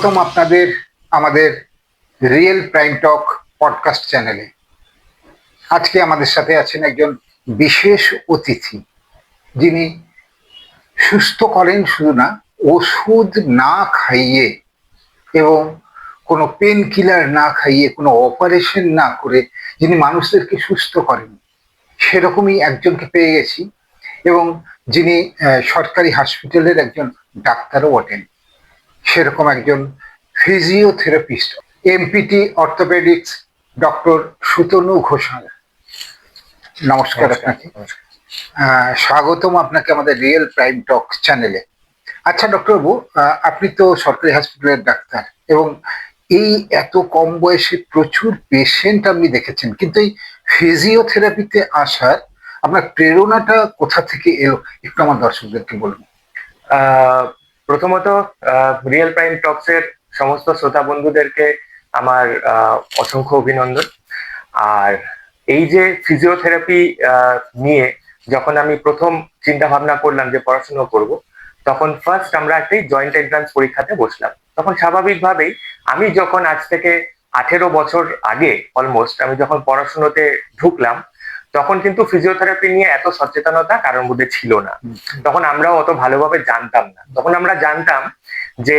স্বাগতম আপনাদের আমাদের রিয়েল প্রাইম টক পডকাস্ট চ্যানেলে আজকে আমাদের সাথে আছেন একজন বিশেষ অতিথি, যিনি সুস্থ করেন শুধু না, ওষুধ না খাইয়ে এবং কোনো পেন কিলার না খাইয়ে, কোনো অপারেশন না করে যিনি মানুষদেরকে সুস্থ করেন, সেরকমই একজনকে পেয়ে গেছি এবং যিনি সরকারি হসপিটালের একজন ডাক্তারও বটেন। সেরকম একজন physiotherapist MPT orthopaedics doctor Sutanu Ghosal. নমস্কার আপনাকে। স্বাগতম আপনাকে আমাদের রিয়েল প্রাইম টক চ্যানেলে আচ্ছা ডক্টর বাবু আপনি তো সরকারি হসপিটালের ডাক্তার এবং এই এত কম বয়সে প্রচুর পেশেন্ট আপনি দেখেছেন। কিন্তু এই ফিজিওথেরাপিতে আসার আপনার প্রেরণাটা কোথা থেকে এলো? একটু আমার দর্শকদেরকে বলুন। প্রথমত রিয়েল প্রাইম টক্স এর সমস্ত শ্রোতা বন্ধুদেরকে আমার অসংখ্য অভিনন্দন। আর এই যে ফিজিওথেরাপি নিয়ে যখন আমি প্রথম চিন্তা ভাবনা করলাম যে পড়াশোনা করব, তখন ফার্স্ট আমরা একটি জয়েন্ট এন্ট্রান্স পরীক্ষাতে বসলাম। তখন স্বাভাবিকভাবেই আমি যখন আজ থেকে আঠেরো বছর আগে অলমোস্ট আমি যখন পড়াশোনাতে ঢুকলাম তখন কিন্তু ফিজিওথেরাপি নিয়ে এত সচেতনতা কারোর মধ্যে ছিল না। তখন আমরাও অত ভালোভাবে জানতাম না। তখন আমরা জানতাম যে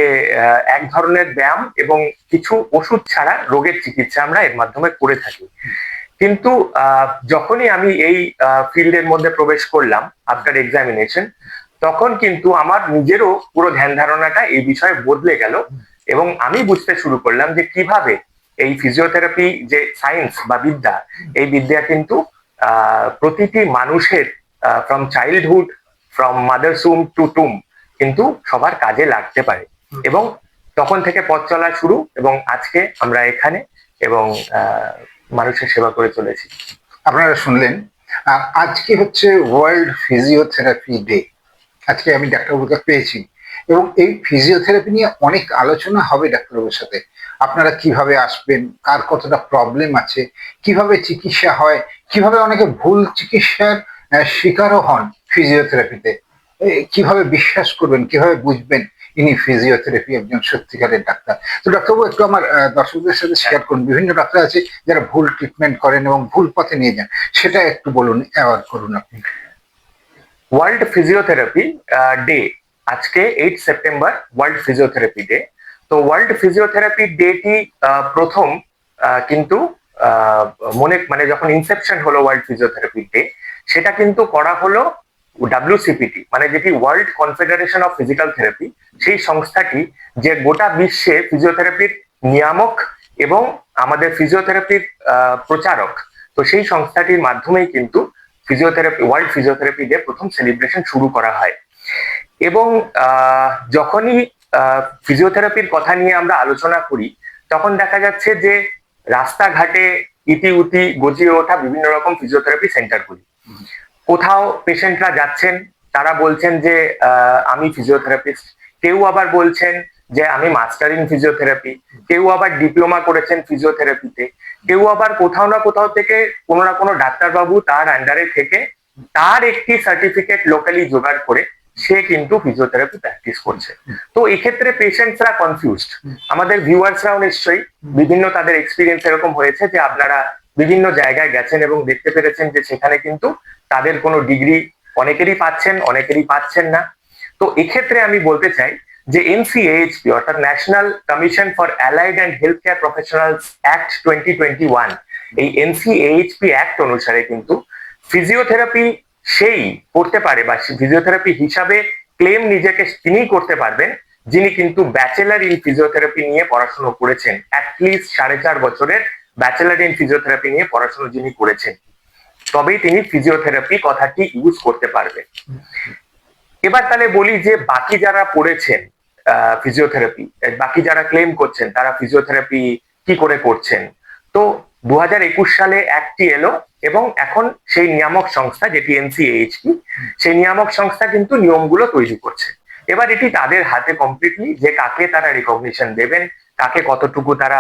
এক ধরনের ব্যায়াম এবং কিছু ওষুধ ছাড়া রোগের চিকিৎসা আমরা এর মাধ্যমে করে থাকি। কিন্তু যখনই আমি এই ফিল্ডের মধ্যে প্রবেশ করলাম আফটার এক্সামিনেশন তখন কিন্তু আমার নিজেরও পুরো ধ্যান ধারণাটা এই বিষয়ে বদলে গেল এবং আমি বুঝতে শুরু করলাম যে কীভাবে এই ফিজিওথেরাপি যে সায়েন্স বা বিদ্যা এই বিদ্যা কিন্তু প্রতিটি মানুষের from childhood from mother's womb to tomb কিন্তু সবার কাজে লাগতে পারে। এবং তখন থেকে পথ চলা শুরু এবং আজকে আমরা এখানে এবং মানুষের সেবা করে চলেছি। আপনারা শুনলেন আজকে হচ্ছে ওয়ার্ল্ড ফিজিওথেরাপি ডে আজকে আমি ডাক্তারবাবুকে পেয়েছি। এবং এই ফিজিওথেরাপি নিয়ে অনেক আলোচনা হবে ডাক্তারবাবুর সাথে। আপনারা কীভাবে আসবেন কার কতটা প্রবলেম আছে কীভাবে চিকিৎসা হয় কীভাবে অনেকে ভুল চিকিৎসার শিকারও হন ফিজিওথেরাপিতে কীভাবে বিশ্বাস করবেন, কীভাবে বুঝবেন ইনি ফিজিওথেরাপি একজন সত্যিকারের ডাক্তার? তো ডাক্তারবাবু, একটু আমার দর্শকদের সাথে শেয়ার করুন। বিভিন্ন ডাক্তার আছে যারা ভুল ট্রিটমেন্ট করেন এবং ভুল পথে নিয়ে যান। সেটা একটু বলুন অ্যাওয়ার করুন আপনি। ওয়ার্ল্ড ফিজিওথেরাপি ডে আজকে eight September world physiotherapy day তো ওয়ার্ল্ড ফিজিওথেরাপি ডেটি প্রথম কিন্তু মনে মানে যখন ইনসেপশন হলো ওয়ার্ল্ড ফিজিওথেরাপি ডে সেটা কিন্তু করা হলো ডাব্লিউসিপিটি মানে যেটি world confederation of physical therapy সেই সংস্থাটি যে গোটা বিশ্বে ফিজিওথেরাপির নিয়ামক এবং আমাদের ফিজিওথেরাপির প্রচারক, তো সেই সংস্থাটির মাধ্যমেই কিন্তু ফিজিওথেরাপি ওয়ার্ল্ড ফিজিওথেরাপি ডে প্রথম সেলিব্রেশন শুরু করা হয়। এবং যখনই ফিজিওথেরাপির কথা নিয়ে আমরা আলোচনা করি, তখন দেখা যাচ্ছে যে রাস্তাঘাটে ইতি উতি গজিয়ে ওঠা বিভিন্ন রকম ফিজিওথেরাপি সেন্টার সেন্টারগুলি কোথাও পেশেন্টরা যাচ্ছেন, তারা বলছেন যে আমি ফিজিওথেরাপিস্ট কেউ আবার বলছেন যে, আমি মাস্টার ইন ফিজিওথেরাপি কেউ আবার ডিপ্লোমা করেছেন ফিজিওথেরাপিতে কেউ আবার কোথাও না কোথাও থেকে কোনো না কোনো ডাক্তারবাবু তার আন্ডারে থেকে তার একটি সার্টিফিকেট লোকালি জোগাড় করে সে কিন্তু ফিজিওথেরাপি প্র্যাকটিস করছে। তো এক্ষেত্রে পেশেন্টসরা কনফিউজড আমাদের ভিউয়ার্সরাও নিশ্চয়ই বিভিন্ন তাদের এক্সপিরিয়েন্স এরকম হয়েছে যে আপনারা বিভিন্ন জায়গায় গেছেন এবং দেখতে পেরেছেন যে সেখানে কিন্তু তাদের কোনো ডিগ্রি অনেকেরই পাচ্ছেন অনেকেরই পাচ্ছেন না। তো এক্ষেত্রে আমি বলতে চাই যে এনসিএইচপি অর্থাৎ national commission for allied and health care professionals act twenty twenty one এই এনসিএইচপি অ্যাক্ট অনুসারে কিন্তু ফিজিওথেরাপি সেই করতে পারে বা ফিজিওথেরাপি হিসাবে ক্লেম নিজেকে তিনিই করতে পারবেন, যিনি কিন্তু ব্যাচেলার ইন ফিজিওথেরাপি নিয়ে পড়াশোনা করেছেন। অ্যাটলিস্ট সাড়ে চার বছরের ব্যাচেলার ইন ফিজিওথেরাপি নিয়ে পড়াশোনা যিনি করেছেন, তবেই তিনি ফিজিওথেরাপি কথাটি ইউজ করতে পারবেন। এবার তাহলে বলি যে বাকি যারা পড়েছেন ফিজিওথেরাপি বাকি যারা ক্লেম করছেন, তারা ফিজিওথেরাপি কি করে করছেন? তো দু সালে একটি এলো এবং এখন সেই নিয়ামক সংস্থা, যেটি এনসিএইচপি সেই নিয়ামক সংস্থা কিন্তু নিয়মগুলো তৈরি করছে। এবার এটি তাদের হাতে কমপ্লিটলি যে কাকে তারা রিকগনিশন দেবেন, কাকে কতটুকু তারা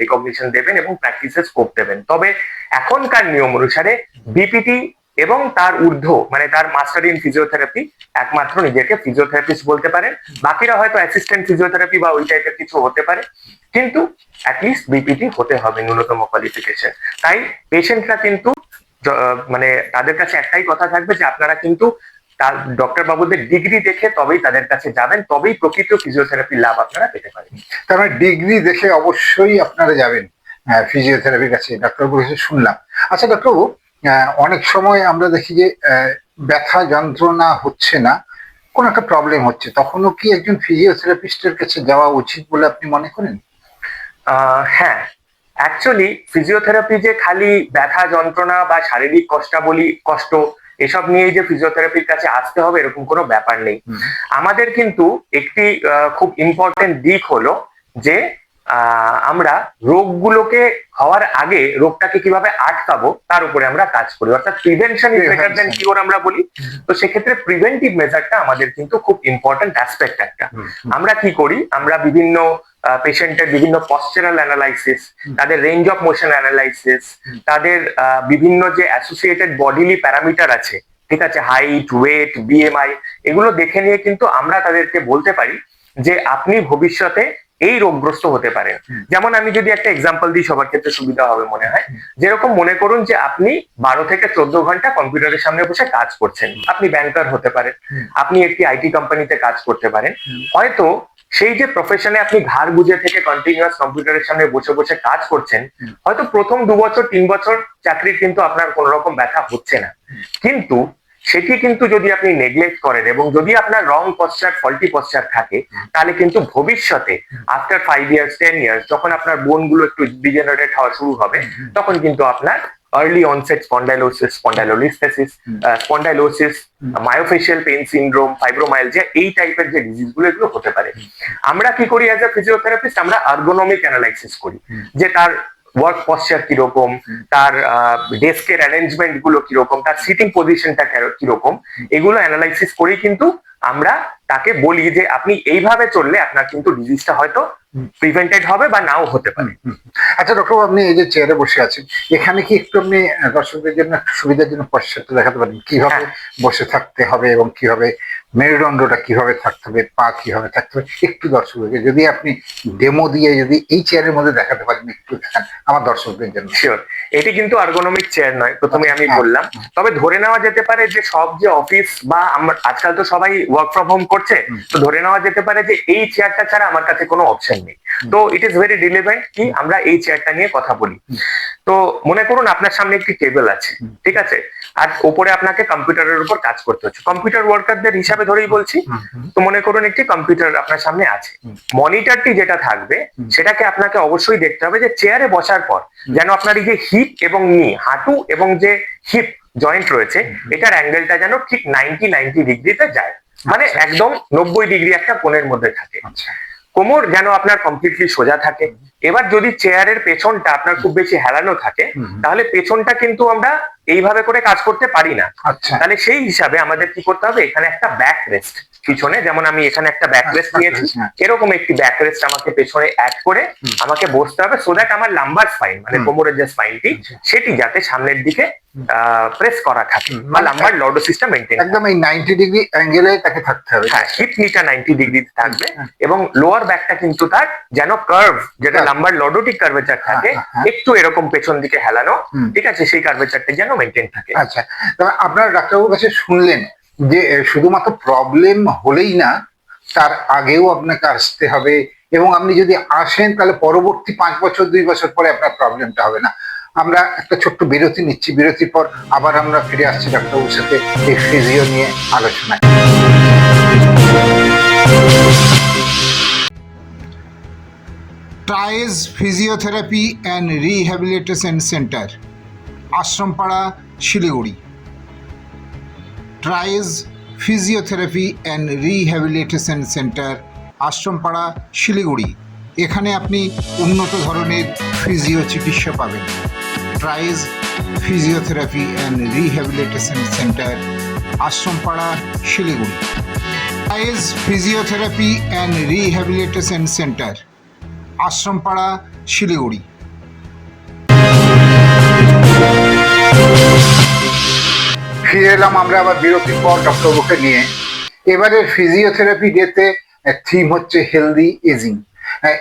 রিকগনিশন দেবেন এবং প্র্যাকটিসের স্কোপ দেবেন। তবে এখনকার নিয়ম অনুসারে বিপিটি এবং তার ঊর্ধ্ব মানে তার মাস্টার ইন ফিজিওথেরাপি একমাত্র নিজেকে ফিজিওথেরাপিস্ট বলতে পারেন। বাকিরা হয়তো অ্যাসিস্ট্যান্ট ফিজিওথেরাপি বা ওই টাইপের কিছু হতে পারে। কিন্তু অ্যাটলিস্ট বিপিটি হতে হবে ন্যূনতম কোয়ালিফিকেশন তাই পেশেন্টরা কিন্তু মানে তাদের কাছে একটাই কথা থাকবে যে আপনারা কিন্তু তার ডক্টর বাবুদের ডিগ্রি দেখে তবেই তাদের কাছে যাবেন, তবেই প্রকৃত ফিজিওথেরাপি লাভ আপনারা পেতে পারেন। তার মানে ডিগ্রি দেখে অবশ্যই আপনারা যাবেন। ফিজিওথেরাপির কাছে, ডাক্তারবাবুর কাছে শুনলাম। আচ্ছা ডাক্তারবাবু অনেক সময় আমরা দেখি যে ব্যথা যন্ত্রণা হচ্ছে না কোন একটা প্রবলেম হচ্ছে। তখনও কি একজন ফিজিওথেরাপিস্টের কাছে যাওয়া উচিত বলে আপনি মনে করেন? আহ, হ্যাঁ। অ্যাকচুয়ালি ফিজিওথেরাপি যে খালি ব্যথা যন্ত্রণা বা শারীরিক কষ্টাবলী কষ্ট এসব নিয়েই যে ফিজিওথেরাপির কাছে আসতে হবে এরকম কোনো ব্যাপার নেই। আমাদের কিন্তু একটি খুব ইম্পর্টেন্ট দিক হলো যে আমরা রোগগুলোকে হওয়ার আগে রোগটাকে কীভাবে আটকাবো তার উপরে আমরা কাজ করি। অর্থাৎ prevention is better than cure আমরা বলি। তো সেক্ষেত্রে প্রিভেন্টিভ মেজারটা আমাদের কিন্তু খুব ইম্পর্টেন্ট অ্যাসপেক্ট একটা। আমরা কি করি? আমরা বিভিন্ন পেশেন্টের বিভিন্ন পশ্চারাল অ্যানালাইসিস তাদের রেঞ্জ অফ মোশন অ্যানালাইসিস তাদের আহ, বিভিন্ন যে অ্যাসোসিয়েটেড বডিলি প্যারামিটার আছে ঠিক আছে? হাইট ওয়েট বিএমআই এগুলো দেখে নিয়ে কিন্তু আমরা তাদেরকে বলতে পারি যে আপনি ভবিষ্যতে এই রোগগ্রস্ত হতে পারেন যেমন আমি যদি একটা এক্সাম্পল দিই সবার ক্ষেত্রে সুবিধা হবে মনে হয়। যেরকম মনে করুন যে আপনি বারো থেকে চোদ্দ ঘণ্টা কম্পিউটারের সামনে বসে কাজ করছেন। আপনি ব্যাংকার হতে পারেন। আপনি একটি আইটি কোম্পানিতে কাজ করতে পারেন। হয়তো সেই যে প্রফেশনে আপনি ঘাড় বুঝে থেকে কন্টিনিউয়াস কম্পিউটারের সামনে বসে বসে কাজ করছেন হয়তো প্রথম দু বছর তিন বছর চাকরির কিন্তু আপনার কোন রকম ব্যথা হচ্ছে না। কিন্তু সেটি কিন্তু যদি আপনি নেগলেক্ট করেন এবং যদি আপনার রং পশ্চার ফল্টি পশ্চার থাকে তাহলে কিন্তু ভবিষ্যতে after five years ten years যখন আপনার বোনগুলো একটু ডিজেনারেট হওয়া শুরু হবে তখন কিন্তু আপনার আর্লি অনসেট স্পন্ডাইলোসিস হুম। Spondylosis. Myofascial pain syndrome fibromyalgia এই টাইপের যে ডিজিজগুলো এগুলো হতে পারে আমরা কি করি অ্যাজ এ ফিজিওথেরাপিস্ট আমরা আর্গোনমিক অ্যানালাইসিস করি যে তার ওয়ার্ক পশ্চার কীরকম। তার ডেস্কের অ্যারেঞ্জমেন্টগুলো কীরকম তার সিটিং পজিশনটা কীরকম এগুলো অ্যানালাইসিস করেই কিন্তু আমরা তাকে বলি যে আপনি এইভাবে চললে আপনার কিন্তু ডিজিজটা হয়তো প্রিভেন্টেড হবে বা নাও হতে পারে। আচ্ছা ডক্টর আপনি এই যে চেয়ারে বসে আছেন এখানে কি একটু আপনি দর্শকদের জন্য একটু সুবিধার জন্য পশ্চাৎটা দেখাতে পারেন? কীভাবে বসে থাকতে হবে এবং কীভাবে মেরুদণ্ডটা কীভাবে থাকতে হবে পা কীভাবে থাকতে হবে একটু দর্শকদেরকে যদি আপনি ডেমো দিয়ে যদি এই চেয়ারের মধ্যে দেখাতে পারেন একটু দেখান আমার দর্শকদের জন্য। শিওর এটি কিন্তু আর্গোনমিক চেয়ার নয় প্রথমে আমি হ্যাঁ, বললাম। তবে ধরে নেওয়া যেতে পারে যে সব যে অফিস বা আমরা আজকাল তো সবাই ওয়ার্ক ফ্রম হোম করছে তো ধরে নেওয়া যেতে পারে যে এই চেয়ারটা ছাড়া আমার কাছে কোনো অপশন নেই। তো ইট ইজ ভেরি রিলেভেন্ট কি আমরা এই চেয়ারটা নিয়ে কথা বলি। তো মনে করুন আপনার সামনে একটি টেবিল আছে ঠিক আছে? আর উপরে আপনাকে কম্পিউটারের উপর কাজ করতে হচ্ছে। কম্পিউটার ওয়ার্কারদের হিসাবে ধরেই বলছি তো মনে করুন একটি কম্পিউটার আপনার সামনে আছে। মনিটরটি যেটা থাকবে সেটাকে আপনাকে অবশ্যই দেখতে হবে যে চেয়ারে বসার পর যেন আপনার এই যে হিপ এবং নি হাঁটু এবং যে হিপ জয়েন্ট রয়েছে এটার অ্যাঙ্গেলটা যেন ঠিক নাইনটি নাইনটি ডিগ্রিতে যায়। মানে আচ্ছা। একদম নব্বই ডিগ্রি একটা কোণের মধ্যে থাকে। আচ্ছা। কোমর যেন আপনার কমপ্লিটলি সোজা থাকে। এবার যদি চেয়ারের পেছনটা আপনার খুব বেশি হেলানো থাকে। তাহলে পেছনটা কিন্তু আমরা এইভাবে করে কাজ করতে পারি না। আচ্ছা। তাহলে সেই হিসাবে আমাদের কি করতে হবে? এখানে একটা ব্যাক রেস্ট পিছনে যেমন আমি এখানে একটা ব্যাক রেস্ট নিয়েছি। এরকম একটি ব্যাক রেস্ট আমাকে পেছনে অ্যাড করে আমাকে বসতে হবে সো দ্যাট আমার লাম্বার স্পাইন মানে কোমরের যে স্পাইনটি আচ্ছা। সেটি যাতে সামনের দিকে প্রেস করা থাকে বা লাম্বার সিস্টেম মেনটেন একদম এই নাইনটি ডিগ্রি অ্যাঙ্গেলে তাকে থাকতে হবে। হ্যাঁ হিপ নিটা ডিগ্রিতে থাকবে এবং লোয়ার ব্যাকটা কিন্তু তার যেন কার্ভ যেটা. লাম্বার লর্ডোটিক কার্ভেচার থাকে হ্যাঁ, হ্যাঁ। একটু এরকম পেছন দিকে হেলানো ঠিক আছে? সেই কার্ভেচারটা যেন মেনটেন থাকে। আচ্ছা তবে আপনার ডাক্তারবাবুর কাছে শুনলেন যে শুধুমাত্র প্রবলেম হলেই না তার আগেও আপনাকে আসতে হবে এবং আপনি যদি আসেন তাহলে পরবর্তী পাঁচ বছর দুই বছর পরে আপনার প্রবলেমটা হবে না। আমরা একটা ছোট্ট বিরতি নিচ্ছি। বিরতির পর আবার আমরা ফিরে আসছি ডাক্তারবাবুর সাথে এই ফিজিও নিয়ে আলোচনায়। Triage physiotherapy and rehabilitation centre Ashrampara, Siliguri. Triage physiotherapy and rehabilitation centre, Ashrampara, Siliguri. এখানে আপনি উন্নত ধরনের ফিজিও চিকিৎসা পাবেন। Triage physiotherapy and rehabilitation centre, Ashrampara, Siliguri. Triage physiotherapy and rehabilitation centre, Ashrampara, Siliguri. ফিরে এলাম আমরা আবার বিরতির পর ডক্টরবাবুকে নিয়ে। এবারের ফিজিওথেরাপি ডেতে থিম হচ্ছে হেলদি এজিং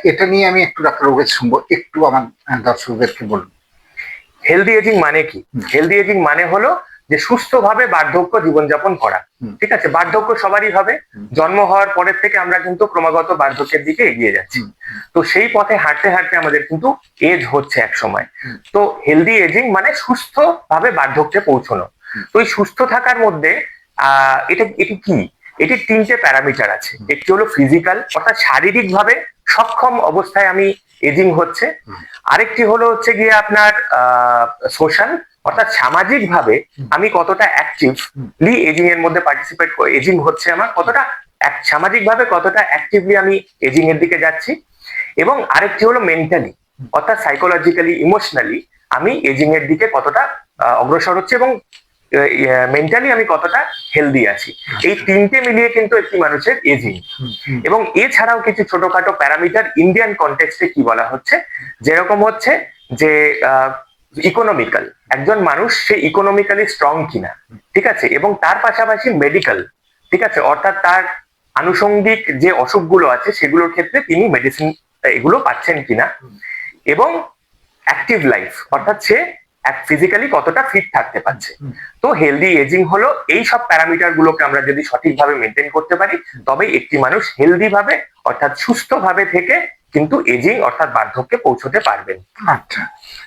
এটা নিয়ে আমি একটু ডাক্তারবাবুকে শুনব একটু আমার দর্শকদেরকে বলুন হেলদি এজিং মানে কি? হেলদি এজিং মানে হলো যে সুস্থভাবে বার্ধক্য জীবনযাপন করা। ঠিক আছে? বার্ধক্য সবারই হবে। জন্ম হওয়ার পরের থেকে আমরা কিন্তু ক্রমাগত বার্ধক্যের দিকে এগিয়ে যাচ্ছি। তো সেই পথে হাঁটতে হাঁটতে আমাদের কিন্তু এজ হচ্ছে এক সময়। তো হেলদি এজিং মানে সুস্থ ভাবে বার্ধক্যে পৌঁছানো। তো এই সুস্থ থাকার মধ্যে আহ এটা এটি কি? এটির তিনটে প্যারামিটার আছে। একটি হলো ফিজিক্যাল অর্থাৎ শারীরিক ভাবে সক্ষম অবস্থায় আমি এজিং হচ্ছে। আরেকটি হলো হচ্ছে গিয়ে আপনার সোশ্যাল অর্থাৎ সামাজিক ভাবে আমি কতটা অ্যাক্টিভলি এজিং এর মধ্যে পার্টিসিপেট এজিং হচ্ছে আমার কতটা সামাজিক ভাবে কতটা অ্যাক্টিভলি আমি এজিং এর দিকে যাচ্ছি। এবং আরেকটি হলো মেন্টালি অর্থাৎ সাইকোলজিক্যালি ইমোশনালি আমি এজিং এর দিকে কতটা অগ্রসর হচ্ছে এবং মেন্টালি আমি কতটা হেলদি আছি। এই তিনটে মিলিয়ে কিন্তু একটি মানুষের এজিং এবং এছাড়াও কিছু ছোটখাটো প্যারামিটার ইন্ডিয়ান কন্টেক্সটে কি বলা হচ্ছে? যেরকম হচ্ছে যে ইকোনমিক্যাল একজন মানুষ সে ইকোনমিক্যালি স্ট্রং কিনা। ঠিক আছে? এবং তার পাশাপাশি মেডিকেল ঠিক আছে? অর্থাৎ তার আনুষঙ্গিক যে অসুখগুলো আছে সেগুলোর ক্ষেত্রে তিনি মেডিসিন এগুলো পাচ্ছেন কিনা। এবং অ্যাক্টিভ লাইফ অর্থাৎ সে ফিজিক্যালি কতটা ফিট থাকতে পারছে। তো হেলদি এজিং হলো এই সব প্যারামিটার গুলোকে আমরা যদি সঠিকভাবে মেনটেন করতে পারি তবে একটি মানুষ হেলদি ভাবে অর্থাৎ সুস্থ ভাবে থেকে কিন্তু এজিং অর্থাৎ বার্ধক্যে পৌঁছতে পারবেন। আচ্ছা।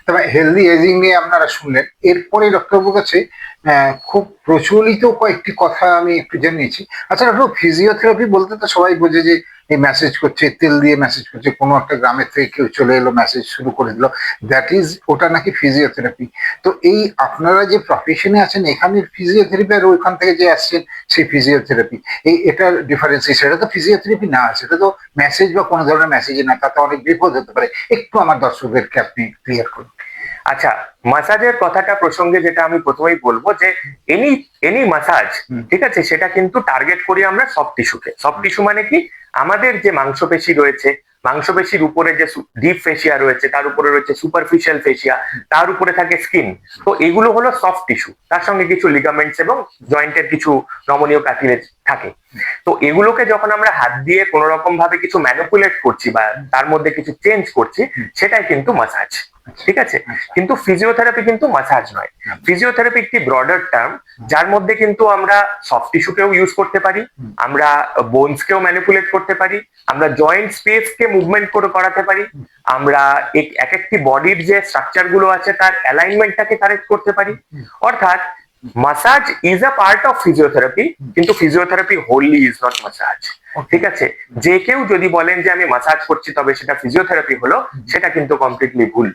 তবে হেলদি এজিং নিয়ে আপনারা শুনলেন। এরপরে ডক্টরবাবুর কাছে আহ, খুব প্রচলিত কয়েকটি কথা আমি একটু জেনেছি আচ্ছা ডক্টর ফিজিওথেরাপি বলতে তো সবাই বোঝে যে এই মেসেজ করছে, তেল দিয়ে মেসেজ করছে, কোনো একটা গ্রামের থেকে কেউ চলে এলো মেসেজ শুরু করে দিল। দ্যাট ইজ ওটা নাকি ফিজিওথেরাপি তো এই আপনারা যে প্রফেশনে আছেন এখানে ফিজিওথেরাপি আর ওইখান থেকে যে আসছেন, সেই ফিজিওথেরাপি এই এটার ডিফারেন্স সেটা তো ফিজিওথেরাপি না, সেটা তো মেসেজ বা কোনো ধরনের মেসেজ না, তাতে অনেক বিপদ হতে পারে। একটু আমার দর্শকদেরকে আপনি ক্লিয়ার করুন। আচ্ছা মাসাজের কথাটা প্রসঙ্গে যেটা আমি প্রথমেই বলব যে এনি এনি মাসাজ ঠিক আছে সেটা কিন্তু টার্গেট করি আমরা সফট টিস্যুকে সফট টিস্যু মানে কি? আমাদের যে মাংসপেশি রয়েছে মাংসপেশির উপরে যে ডিপ ফেসিয়া রয়েছে তার উপরে রয়েছে সুপারফিশিয়াল ফেসিয়া তার উপরে থাকে স্কিন তো এগুলো হলো সফট টিস্যু তার সঙ্গে কিছু লিগামেন্টস এবং জয়েন্টের কিছু নমনীয় কাটিলেজ থাকে। তো এগুলোকে যখন আমরা হাত দিয়ে কোনো রকম ভাবে কিছু ম্যানিপুলেট করছি বা তার মধ্যে কিছু চেঞ্জ করছি সেটাই কিন্তু মাসাজ ঠিক আছে? কিন্তু ফিজিওথেরাপি কিন্তু মাসাজ নয়। ফিজিওথেরাপি একটি ব্রডার টার্ম যার মধ্যে কিন্তু আমরা সফট টিস্যুকেও ইউজ করতে পারি। আমরা বোনসকেও ম্যানিপুলেট করতে পারি আমরা জয়েন্ট স্পেসকে মুভমেন্ট করে করাতে পারি আমরা এক- এক একটি বডির যে স্ট্রাকচারগুলো আছে তার অ্যালাইনমেন্টটাকে কারেক্ট করতে পারি। অর্থাৎ massage is a part of physiotherapy কিন্তু physiotherapy wholly is not massage ঠিক আছে? যে কেউ যদি বলেন যে আমি মাসাজ করছি তবে সেটা ফিজিওথেরাপি হলো সেটা কিন্তু কমপ্লিটলি ভুল।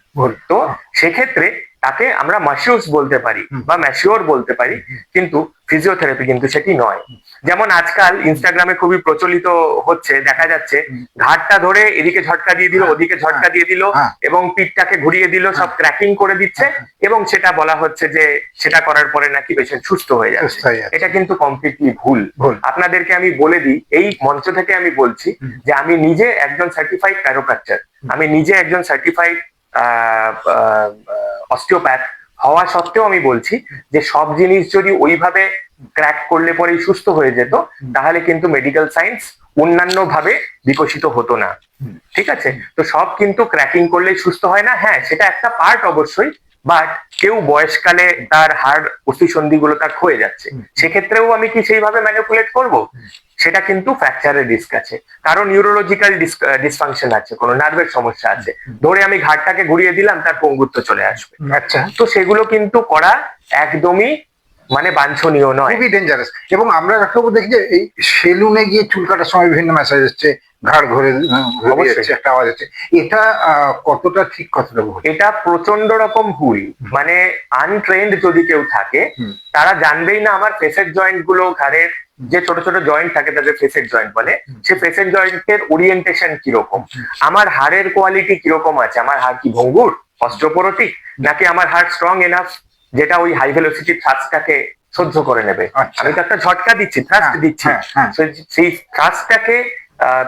তো সেক্ষেত্রে তাকে আমরা মাসিউস বলতে পারি বা ম্যাসিওর বলতে পারি কিন্তু ফিজিওথেরাপি কিন্তু সেটি নয়। যেমন আজকাল ইনস্টাগ্রামে খুবই প্রচলিত হচ্ছে দেখা যাচ্ছে ঘাটটা ধরে এদিকে ঝটকা দিয়ে দিল হ্যাঁ, ওদিকে ঝটকা দিয়ে দিল হ্যাঁ। এবং পিঠটাকে ঘুরিয়ে দিল সব ক্র্যাকিং করে দিচ্ছে হ্যাঁ, এবং সেটা বলা হচ্ছে যে সেটা করার পরে নাকি পেশেন্ট সুস্থ হয়ে যাচ্ছে। এটা কিন্তু কমপ্লিটলি ভুল। আপনাদেরকে আমি বলে দিই এই মঞ্চ থেকে আমি বলছি যে আমি নিজে একজন সার্টিফাইড প্যারোপ্র্যাকচার আমি নিজে একজন সার্টিফাইড অস্টিওপ্যাথ হওয়া সত্ত্বেও আমি বলছি যে সব জিনিস যদি ওইভাবে ক্র্যাক করলে পরেই সুস্থ হয়ে যেত তাহলে কিন্তু মেডিকেল সায়েন্স অন্যান্য ভাবে বিকশিত হতো না। ঠিক আছে? তো সব কিন্তু ক্র্যাকিং করলেই সুস্থ হয় না? হ্যাঁ সেটা একটা পার্ট অবশ্যই বাট কেউ বয়সকালে তার হাড়গুলো তার ক্ষয়ে যাচ্ছে। সেক্ষেত্রেও আমি কি সেইভাবে ম্যানিপুলেট করব? সেটা কিন্তু ফ্র্যাকচারের রিস্ক আছে। কারণ নিউরোলজিক্যাল ডিসফাংশন আছে কোনো নার্ভের সমস্যা আছে। ধরে আমি ঘাটটাকে ঘুরিয়ে দিলাম তার পঙ্গুত্ব চলে আসবে। আচ্ছা তো সেগুলো কিন্তু করা একদমই মানে বাঞ্ছনীয় নয়। খুবই ডেঞ্জারাস এবং আমরা ডাক্তারবাবু দেখি যে এই সেলুনে গিয়ে চুল কাটার সময় বিভিন্ন মেসেজ হচ্ছে ঘাড় ঘুরে একটা আওয়াজ হচ্ছে এটা কতটা ঠিক কতটা ভুল? এটা প্রচণ্ড রকম ভুল। মানে আনট্রেন্ড যদি কেউ থাকে তারা জানবেই না আমার ফেসের জয়েন্টগুলো ঘাড়ের যে ছোট ছোট জয়েন্ট থাকে তাদের ফেসের জয়েন্ট বলে সে ফেসের জয়েন্টের ওরিয়েন্টেশন কীরকম? আমার হাড়ের কোয়ালিটি কীরকম আছে? আমার হাড় কি ভঙ্গুর অস্ট্রোপোরোটিক নাকি আমার হাড় স্ট্রং এনাফ যেটা ওই হাই ভেলোসিটি থ্রাস্টটাকে সহ্য করে নেবে আচ্ছা। আমি তো একটা ঝটকা দিচ্ছি থ্রাস্ট হ্যাঁ, দিচ্ছি হ্যাঁ, হ্যাঁ। সেই থ্রাস্টটাকে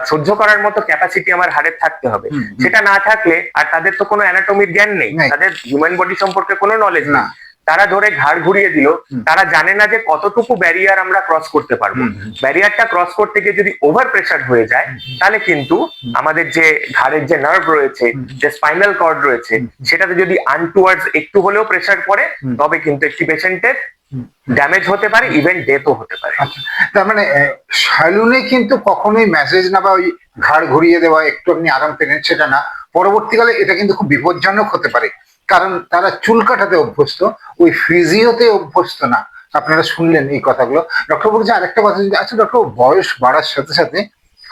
সহ্য করার মতো ক্যাপাসিটি আমার হাড়ের থাকতে হবে। সেটা না থাকলে আর তাদের তো কোনো অ্যানাটমির জ্ঞান নেই। তাদের হিউম্যান বডি সম্পর্কে কোনো নলেজ না। তারা ধরে ঘাড় ঘুরিয়ে দিল তারা জানে না যে কতটুকু ব্যারিয়ার আমরা ক্রস করতে পারব। ব্যারিয়ারটা ক্রস করতে গিয়ে যদি ওভার প্রেসার হয়ে যায় তাহলে কিন্তু আমাদের যে ঘাড়ের যে নার্ভ রয়েছে যে স্পাইনাল কর্ড রয়েছে সেটাতে যদি আনটুয়ার্ডস একটু হলেও প্রেশার পড়ে তবে কিন্তু একটি পেশেন্টের ড্যামেজ হতে পারে ইভেন ডেথও হতে পারে। আচ্ছা তার মানে সালুনে কিন্তু কখনোই মেসেজ না বা ওই ঘাড় ঘুরিয়ে দেওয়া একটু আপনি আরাম পেলেন সেটা না। পরবর্তীকালে এটা কিন্তু খুব বিপজ্জনক হতে পারে। কারণ তারা চুল কাটাতে অভ্যস্ত, ওই ফিজিওতে অভ্যস্ত না। আপনারা শুনলেন এই কথাগুলো। ডক্টর বলছে আরেকটা কথা যদি আচ্ছা ডক্টর বয়স বাড়ার সাথে সাথে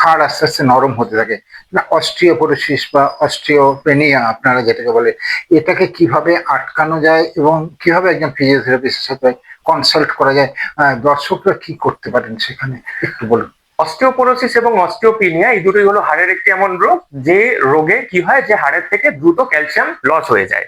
হাড় আস্তে আস্তে নরম হতে থাকে। না, অস্ট্রিওপোরোসিস বা অস্ট্রিওপেনিয়া আপনারা যেটাকে বলে, এটাকে কীভাবে আটকানো যায় এবং কীভাবে একজন ফিজিওথেরাপিস্টের সাথে কনসাল্ট করা যায়? দর্শকরা কি করতে পারেন সেখানে? একটু বলুন। অস্টিওপোরোসিস এবং অস্টিওপিনিয়া এই দুটোই হলো হাড়ের একটি এমন রোগ যে রোগে কি হয় যে হাড়ের থেকে দ্রুত ক্যালসিয়াম লস হয়ে যায়।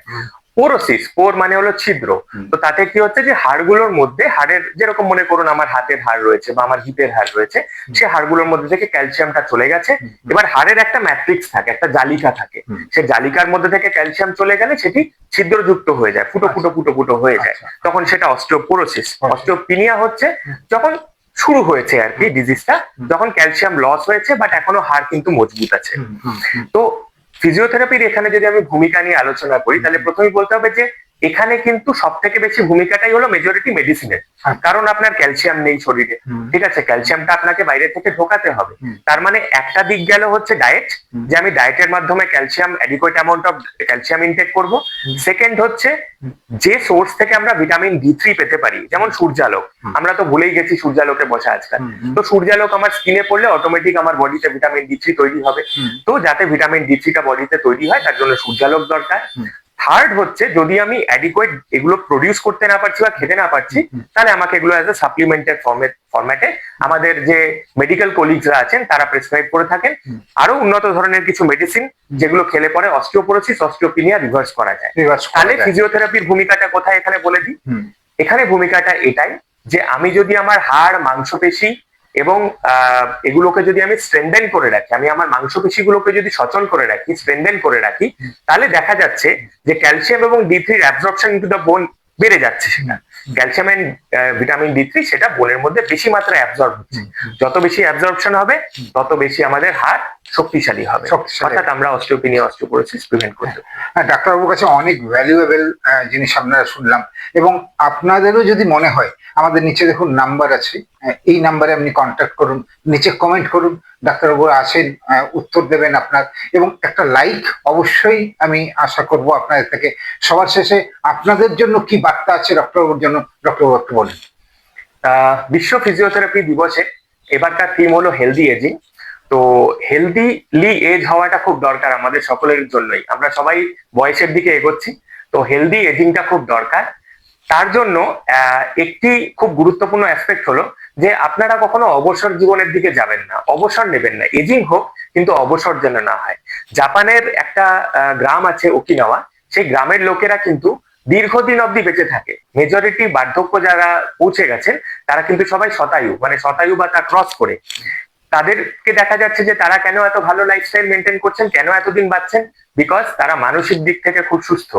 পোরোসিস পোর মানে হলো ছিদ্র। তো তাতে কি হচ্ছে যে হাড়গুলোর মধ্যে হাড়ের যেরকম মনে করুন আমার হাতের হাড় রয়েছে বা আমার হিপের হাড় রয়েছে সে হাড়গুলোর মধ্যে থেকে ক্যালসিয়ামটা চলে গেছে। এবার হাড়ের একটা ম্যাট্রিক্স থাকে একটা জালিকা থাকে। সে জালিকার মধ্যে থেকে ক্যালসিয়াম চলে গেলে সেটি ছিদ্রযুক্ত হয়ে যায় ফুটো ফুটো ফুটো ফুটো হয়ে যায়। আচ্ছা। তখন সেটা অস্টিওপোরোসিস। আচ্ছা। অস্টিওপিনিয়া হচ্ছে যখন শুরু হয়েছে আর কি ডিজিজটা যখন ক্যালসিয়াম লস হয়েছে বাট এখনও হাড় কিন্তু মজবুত আছে। তো ফিজিওথেরাপির এখানে যদি আমি ভূমিকা নিয়ে আলোচনা করি তাহলে প্রথমে বলতে হবে যে এখানে কিন্তু সব থেকে বেশি ভূমিকাটাই হলো মেজরিটি মেডিসিনের আচ্ছা। কারণ আপনার ক্যালসিয়াম নেই শরীরে। ঠিক আছে? ক্যালসিয়ামটা আপনাকে বাইরে থেকে ঢোকাতে হবে। তার মানে একটা দিক গেল হচ্ছে ডায়েট যে আমি ডায়েটের মাধ্যমে calcium adequate amount of calcium intake করব। সেকেন্ড হচ্ছে যে সোর্স থেকে আমরা ভিটামিন ডি থ্রি পেতে পারি যেমন সূর্যালোক। আমরা তো ভুলেই গেছি সূর্যালোকে বসা আজকাল। তো সূর্যালোক আমার স্কিনে পড়লে অটোমেটিক আমার বডিতে ভিটামিন ডি থ্রি তৈরি হবে। তো যাতে ভিটামিন ডি থ্রিটা বডিতে তৈরি হয় তার জন্য সূর্যালোক দরকার। থার্ড হচ্ছে যদি আমি অ্যাডিকুয়েট এগুলো প্রডিউস করতে না পারছি বা খেতে না পারছি তাহলে আমাকে এগুলো অ্যাজ এ সাপ্লিমেন্টের ফর্মেট ফরম্যাটে আমাদের যে মেডিকেল কলিগসরা আছেন তারা প্রেসক্রাইব করে থাকেন। আরও উন্নত ধরনের কিছু মেডিসিন যেগুলো খেলে পরে অস্টিওপোরোসিস অস্টিওপিনিয়া রিভার্স করা যায়। তাহলে ফিজিওথেরাপির ভূমিকাটা কোথায় এখানে বলে দিই? এখানে ভূমিকাটা এটাই যে আমি যদি আমার হাড় মাংসপেশি এবং এগুলোকে যদি আমি স্ট্রেনদেন করে রাখি, আমি আমার মাংসপেশিগুলোকে যদি সচল করে রাখি, স্ট্রেনদেন করে রাখি, তাহলে দেখা যাচ্ছে যে ক্যালসিয়াম এবং ডি থ্রির অ্যাবজর্পশন ইন্টু দ্য বোন বেড়ে যাচ্ছে সেটা calcium and vitamin D three সেটা বোনের মধ্যে বেশি মাত্রায় অ্যাবজর্ব হচ্ছে। যত বেশি অ্যাবজর্পশন হবে তত বেশি আমাদের হাড় শক্তিশালী হবে। অর্থাৎ আমরা অস্টিওপিনিয়া অস্টিওপোরোসিস প্রিভেন্ট করতে হ্যাঁ ডাক্তারবাবুর কাছে অনেক ভ্যালুয়েবল জিনিস আপনারা শুনলাম। এবং আপনাদেরও যদি মনে হয় আমাদের নিচে দেখুন নাম্বার আছে এই নাম্বারে আপনি কন্ট্যাক্ট করুন নিচে কমেন্ট করুন। ডাক্তারবাবু আসেন উত্তর দেবেন আপনার, এবং একটা লাইক অবশ্যই আমি আশা করব আপনাদের থেকে। সবার শেষে আপনাদের জন্য কি বার্তা আছে ডক্টরবাবুর জন্য? ডক্টরবাবু একটু বলেন। বিশ্ব ফিজিওথেরাপি দিবসে এবারকার থিম হলো হেলদি এজিং তো হেলদিলি এজ হওয়াটা খুব দরকার আমাদের সকলের জন্যই। আমরা সবাই বয়সের দিকে এগোচ্ছি, তো হেলদি এজিংটা খুব দরকার। তার জন্য একটি খুব গুরুত্বপূর্ণ অ্যাসপেক্ট হলো যে আপনারা কখনো অবসর জীবনের দিকে যাবেন না, অবসর নেবেন না এজিং হোক কিন্তু অবসর যেন না হয়। জাপানের একটা গ্রাম আছে ওকিনাওয়া, সেই গ্রামের লোকেরা কিন্তু দীর্ঘদিন অবধি বেঁচে থাকে। মেজরিটি বার্ধক্য যারা পৌঁছে গেছেন, তারা কিন্তু সবাই শতায়ু মানে শতায়ু বা তা ক্রস করে। তাদেরকে দেখা যাচ্ছে যে তারা কেন এত ভালো লাইফস্টাইল মেনটেন করছেন, কেন এতদিন বাঁচছেন? বিকজ তারা মানসিক দিক থেকে খুব সুস্থ।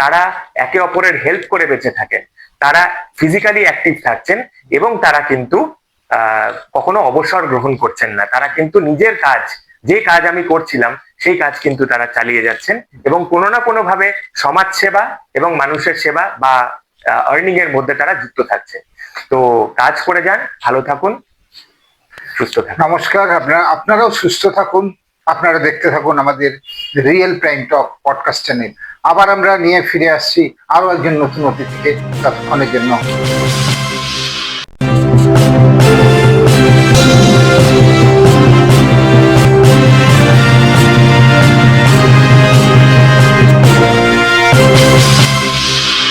তারা একে অপরের হেল্প করে বেঁচে থাকেন। তারা ফিজিক্যালি অ্যাক্টিভ থাকছেন এবং তারা কিন্তু কখনো অবসর গ্রহণ করছেন না। তারা কিন্তু নিজের কাজ, যে কাজ আমি করছিলাম, সেই কাজ কিন্তু তারা চালিয়ে যাচ্ছেন এবং কোনো না কোনো ভাবে সমাজ সেবা এবং মানুষের সেবা বা আর্নিং এর মধ্যে তারা যুক্ত থাকছে তো কাজ করে যান, ভালো থাকুন, সুস্থ থাকুন। নমস্কার, আপনারা, আপনারাও সুস্থ থাকুন, আপনারা দেখতে থাকুন আমাদের real prime talk podcast channel আবার আমরা নিয়ে ফিরে আসছি আরও একজন নতুন অতিথিকে ততক্ষণের জন্য